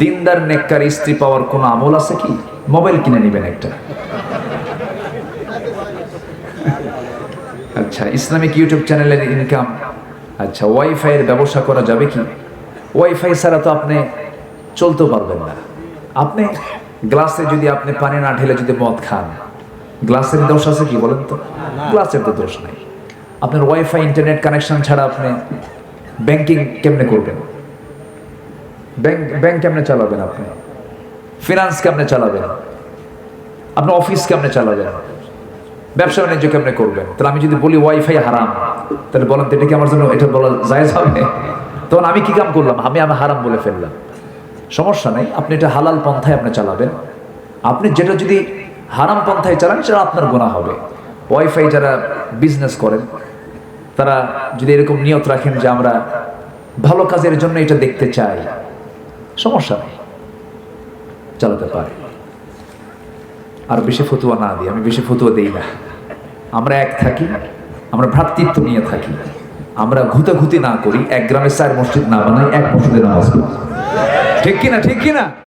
দিনদার, নেককার স্ত্রী পাওয়ার কোনো আমল আছে কি? মোবাইল কিনে নেবেন একটা। আচ্ছা ইসলামিক ইউটিউব চ্যানেলের ইনকাম আচ্ছা ওয়াইফাই এর ব্যবসা করা যাবে কি? ওয়াইফাই ছাড়া তো আপনি চলতে পারবেন না। আপনি গ্লাসে যদি আপনি পানি না ঢেলে যদি মদ খান, গ্লাসের দোষ আছে কি বলেন তো? গ্লাসের তো দোষ নাই। আপনার ওয়াইফাই ইন্টারনেট কানেকশন ছাড়া আপনি ব্যাংকিং কেমনে করবেন? ব্যাংক ব্যাংক কেমনে চালাবেন আপনি? ফিনান্স কেমনে চালাবেন? আপনার অফিস কেমনে চালাবেন? ব্যবসা বাণিজ্য কেমনে করবেন? তাহলে আমি যদি বলি ওয়াইফাই হারাম, তাহলে বলেন তো এটা কি আমার জন্য, এটা বলা জায়েজ হবে? তখন আমি কি কাম করলাম? আমি আমি হারাম বলে ফেললাম। সমস্যা নেই, আপনি এটা হালাল পন্থায় আপনি চালাবেন। আপনি যেটা যদি হারাম পন্থায় চালান, সেটা আপনার গোনা হবে। ওয়াইফাই যারা বিজনেস করেন, তারা যদি এরকম নিয়ত রাখেন যে আমরা ভালো কাজের জন্য এটা দেখতে চাই সমস্যা নেই। চালাতে পারে। আর বেশি ফতুয়া না দিই আমি বেশি ফতুয়া দিই না। আমরা এক থাকি, আমরা ভ্রাতৃত্ব নিয়ে থাকি। আমরা ঘুতাঘুতি না করি, এক গ্রামে চার মসজিদ না বানাই, এক মসজিদে নামাজ। ঠিক কিনা ঠিক কিনা?